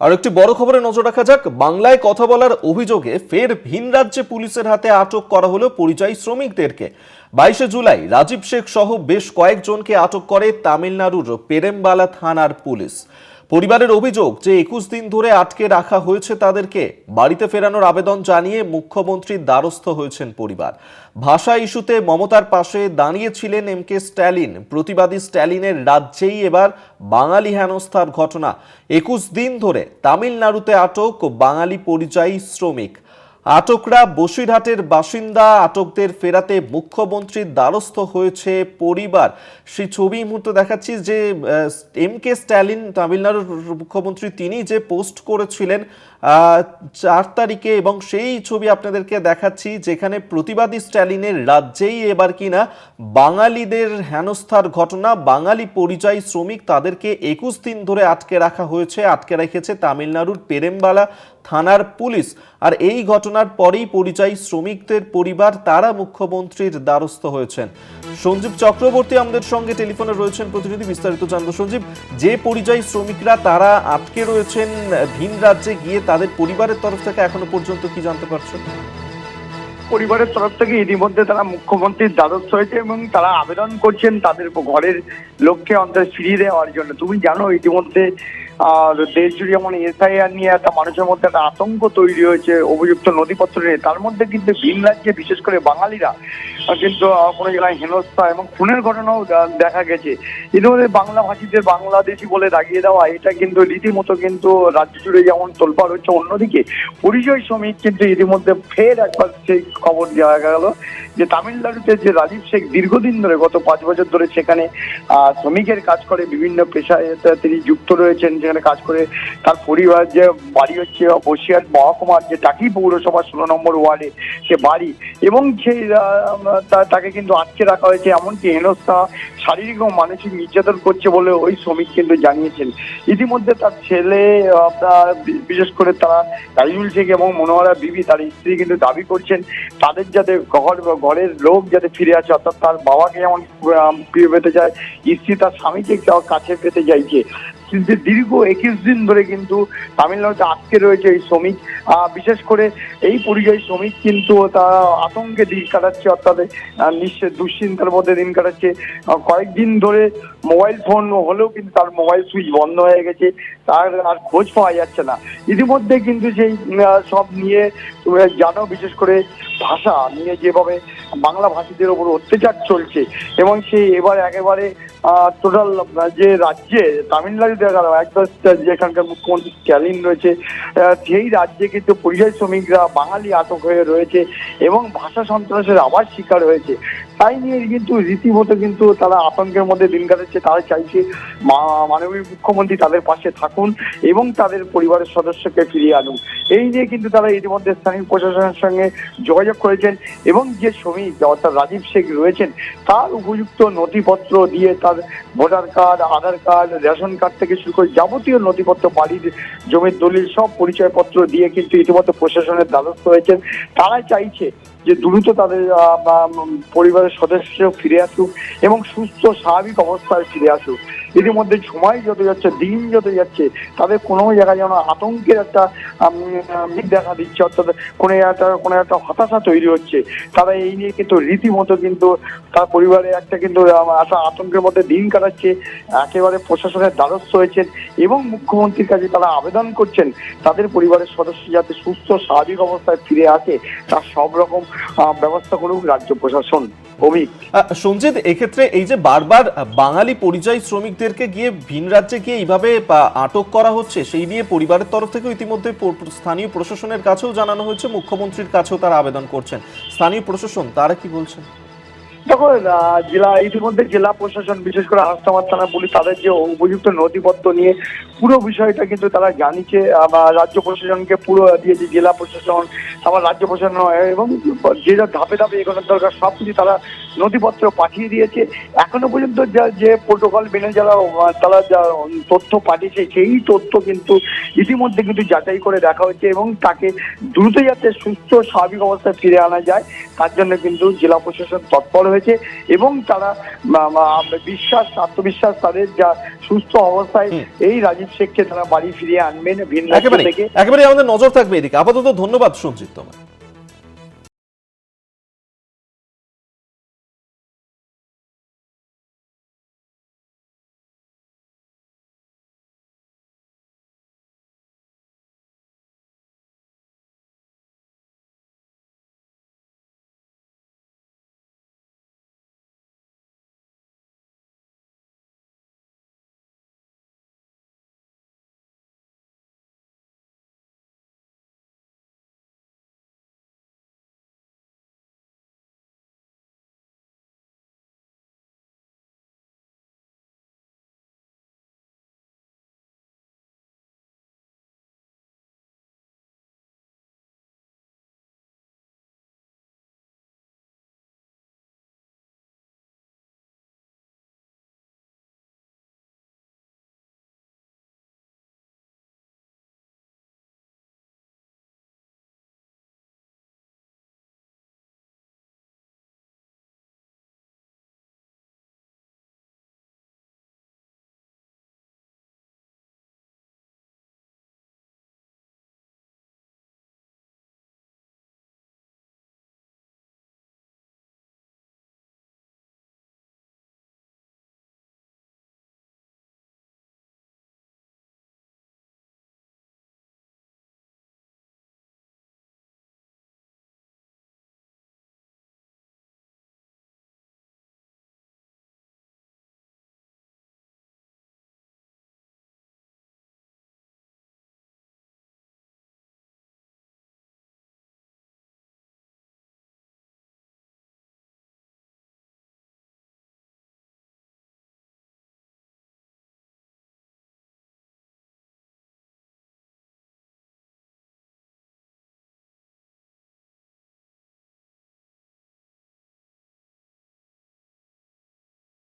আর একটি বড় খবরে নজর রাখা যাক। বাংলায় কথা বলার অভিযোগে ফের ভিন রাজ্যে পুলিশের হাতে আটক করা হলো পরিযায়ী শ্রমিকদেরকে। বাইশে জুলাই রাজীব শেখ সহ বেশ কয়েকজনকে আটক করে তামিলনাড়ুর পেরেমবালা থানার পুলিশ। পরিবারের অভিযোগ যে একুশ দিন ধরে আটকে রাখা হয়েছে তাদেরকে, বাড়িতে ফেরানোর আবেদন জানিয়ে মুখ্যমন্ত্রীর দ্বারস্থ হয়েছেন পরিবার। ভাষা ইস্যুতে মমতার পাশে দাঁড়িয়েছিলেন এম কে স্ট্যালিন। প্রতিবাদী স্ট্যালিনের রাজ্যেই এবার বাঙালি হেনস্থার ঘটনা। একুশ দিন ধরে তামিলনাড়ুতে আটক বাঙালি পরিযায়ী শ্রমিক। আটকরা বসিরহাটের বাসিন্দা আটকদের ফেরাতে মুখ্যমন্ত্রীর দ্বারস্থ হয়েছে পরিবার। সেই ছবি মুহূর্তে দেখাচ্ছি যে এম কে স্ট্যালিন তামিলনাড়ুর মুখ্যমন্ত্রী, তিনি যে পোস্ট করেছিলেন চার তারিখে এবং সেই ছবি আপনাদেরকে দেখাচ্ছি যেখানে প্রতিবাদী স্ট্যালিনের রাজ্যেই এবার কিনা বাঙালিদের হেনস্থার ঘটনা, বাঙালি পরিযায়ী শ্রমিক তাদেরকে একুশ দিন ধরে আটকে রাখা হয়েছে, আটকে রেখেছে তামিলনাড়ুর পেরেমবালা থানার পুলিশ। আর এই ঘটনার পরেই পরিযায়ী শ্রমিকদের পরিবার তারা মুখ্যমন্ত্রীর দ্বারস্থ হয়েছেন। সঞ্জীব চক্রবর্তী আমাদের সঙ্গে টেলিফোনে রয়েছেন প্রতিনিধি, বিস্তারিত জানব। সঞ্জীব, যে পরিযায়ী শ্রমিকরা তারা আটকে রয়েছেন ভিন রাজ্যে গিয়ে তাদের পরিবারের তরফ থেকে এখনও পর্যন্ত কি জানতে পারছেন? পরিবারের তরফ থেকে ইতিমধ্যে তারা মুখ্যমন্ত্রীর দ্বারস্থ হয়েছে এবং তারা আবেদন করছেন তাদের ঘরের লোককে অন্তত ফিরিয়ে দেওয়ার জন্য। তুমি জানো, ইতিমধ্যে দেশ জুড়ে যেমন এসআইআর নিয়ে একটা মানুষের মধ্যে একটা আতঙ্ক তৈরি হয়েছে, অভিযুক্ত নথিপত্র নিয়ে তার মধ্যে কিন্তু ভিন রাজ্যে, বিশেষ করে বাঙালিরা, কিন্তু কোনো জায়গায় হেনস্থা এবং খুনের ঘটনাও দেখা গেছে। ইতিমধ্যে বাংলা ভাষীদের বাংলাদেশি বলে দাগিয়ে দেওয়া, এটা কিন্তু রীতিমতো কিন্তু রাজ্য জুড়ে যেমন তোলপাড় হচ্ছে, অন্যদিকে পরিচয় শ্রমিক কিন্তু ইতিমধ্যে ফের একবার সেই খবর দেওয়া গেল যে তামিলনাড়ুতে যে রাজীব শেখ দীর্ঘদিন ধরে, গত পাঁচ বছর ধরে সেখানে শ্রমিকের কাজ করে, বিভিন্ন পেশায় তিনি যুক্ত রয়েছেন সেখানে কাজ করে তার পরিবার যে বাড়ি হচ্ছে বসিয়ার মহকুমার যে টাকি পৌরসভা ষোলো নম্বর ওয়ার্ডে সে বাড়ি এবং আহ, তাকে কিন্তু আটকে রাখা হয়েছে। এমনকি হেনস্থা শারীরিক ও মানসিক নির্যাতন করছে বলে ওই শ্রমিক কিন্তু জানিয়েছেন। ইতিমধ্যে তার ছেলে বিশেষ করে তারা তাইজুল শেখ এবং মনোহরা বিবি তার স্ত্রী কিন্তু দাবি করছেন তাদের যাতে ঘর ঘরের লোক যাতে ফিরে আসে অর্থাৎ তার বাবাকে যেমন প্রিয় পেতে চায় স্ত্রী তার স্বামীকে কাছে পেতে চাইছে। কিন্তু দীর্ঘ একুশ দিন ধরে কিন্তু তামিলনাড়ুতে আটকে রয়েছে এই শ্রমিক। বিশেষ করে এই পরিযায়ী শ্রমিক কিন্তু তারা আতঙ্কে দিন কাটাচ্ছে, অর্থাৎ নিশ্চয় দুশ্চিন্তার মধ্যে দিন কাটাচ্ছে। কয়েকদিন ধরে মোবাইল ফোন হলেও কিন্তু তার মোবাইল সুইচ বন্ধ হয়ে গেছে, তার আর খোঁজ পাওয়া যাচ্ছে না। ইতিমধ্যে কিন্তু সেই সব নিয়ে তুমি জানো, বিশেষ করে ভাষা নিয়ে যেভাবে বাংলা ভাষীদের ওপর অত্যাচার চলছে, এবং সেই এবার একেবারে টোটাল যে রাজ্যে, তামিলনাড়ু দেখা একদম যেখানকার মুখ্যমন্ত্রী স্ট্যালিন রয়েছে সেই রাজ্যে কিন্তু পরিযায়ী শ্রমিকরা বাঙালি আটক হয়ে রয়েছে এবং ভাষা সন্ত্রাসের আবার শিকার হয়েছে। তাই নিয়ে কিন্তু রীতিমতো কিন্তু তারা আতঙ্কের মধ্যে দিন কাটাচ্ছে, তারা চাইছে মাননীয় মুখ্যমন্ত্রী তাদের পাশে থাকুন এবং তাদের পরিবারের সদস্যকে ফিরিয়ে আনুন এই নিয়ে কিন্তু তারা ইতিমধ্যে স্থানীয় প্রশাসনের সঙ্গে যোগাযোগ করেছেন এবং যে শ্রমিক অর্থাৎ রাজীব শেখ রয়েছেন, তার উপযুক্ত নথিপত্র দিয়ে তার voter card, Aadhaar card, ration card থেকে শুরু করে যাবতীয় নথিপত্র, বাড়ির জমির দলিল সব পরিচয়পত্র দিয়ে কিন্তু ইতিমধ্যে প্রশাসনের দ্বারস্থ হয়েছেন। তারা চাইছে যে দ্রুত তাদের পরিবারের সদস্য ফিরে আসুক এবং সুস্থ স্বাভাবিক অবস্থায় ফিরে আসুক। ইতিমধ্যে সময় যত যাচ্ছে, দিন যত যাচ্ছে, তাদের কোনো জায়গায় যেন আতঙ্কের একটা দেখা দিচ্ছে, অর্থাৎ কোনো একটা কোনো একটা হতাশা তৈরি হচ্ছে, তারা এই নিয়ে কিন্তু রীতিমতো কিন্তু তার পরিবারে একটা কিন্তু একটা আতঙ্কের মধ্যে দিন কাটাচ্ছে, একেবারে প্রশাসনের দ্বারস্থ হয়েছেন এবং মুখ্যমন্ত্রীর কাছে তারা আবেদন করছেন, তাদের পরিবারের সদস্য যাতে সুস্থ, স্বাভাবিক অবস্থায় ফিরে আসে তার সব রকম ব্যবস্থা করুক রাজ্য প্রশাসন। অমিক সঞ্জিত, এক্ষেত্রে এই যে বারবার বাঙালি পরিযায়ী শ্রমিকদেরকে গিয়ে ভিন রাজ্যে গিয়ে এইভাবে আটক করা হচ্ছে, সেই নিয়ে পরিবারের তরফ থেকেও ইতিমধ্যে স্থানীয় প্রশাসনের কাছেও জানানো হয়েছে, মুখ্যমন্ত্রীর কাছেও তারা আবেদন করছেন। স্থানীয় প্রশাসন, তারা কি বলছেন? দেখো জেলা, ইতিমধ্যে জেলা প্রশাসন, বিশেষ করে হাসনাবাদ থানা পুলিশ তাদের যে উপযুক্ত নথিপত্র নিয়ে পুরো বিষয়টা কিন্তু তারা আবার রাজ্য প্রশাসনকে পুরো দিয়েছে, জেলা প্রশাসন আবার রাজ্য প্রশাসন, এবং যে যা ধাপে ধাপে এগোনোর দরকার সব কিছু তারা নথিপত্র পাঠিয়ে দিয়েছে। এখনও পর্যন্ত যা যে প্রোটোকল মেনে যারা তারা যা তথ্য পাঠিয়েছে সেই তথ্য কিন্তু ইতিমধ্যে কিন্তু যাচাই করে দেখা হচ্ছে এবং তাকে দ্রুত যাতে সুস্থ স্বাভাবিক অবস্থায় ফিরে আনা যায় তার জন্য কিন্তু জেলা প্রশাসন তৎপর হয়েছে এবং তারা বিশ্বাস আত্মবিশ্বাস তাদের যা সুস্থ অবস্থায় এই রাজীব শেখকে তারা বাড়ি ফিরিয়ে আনবেন ভিন্ন একেবারে থেকে একেবারে আমাদের নজর থাকবে এদিকে। আপাতত ধন্যবাদ সঞ্জিত তোমায়।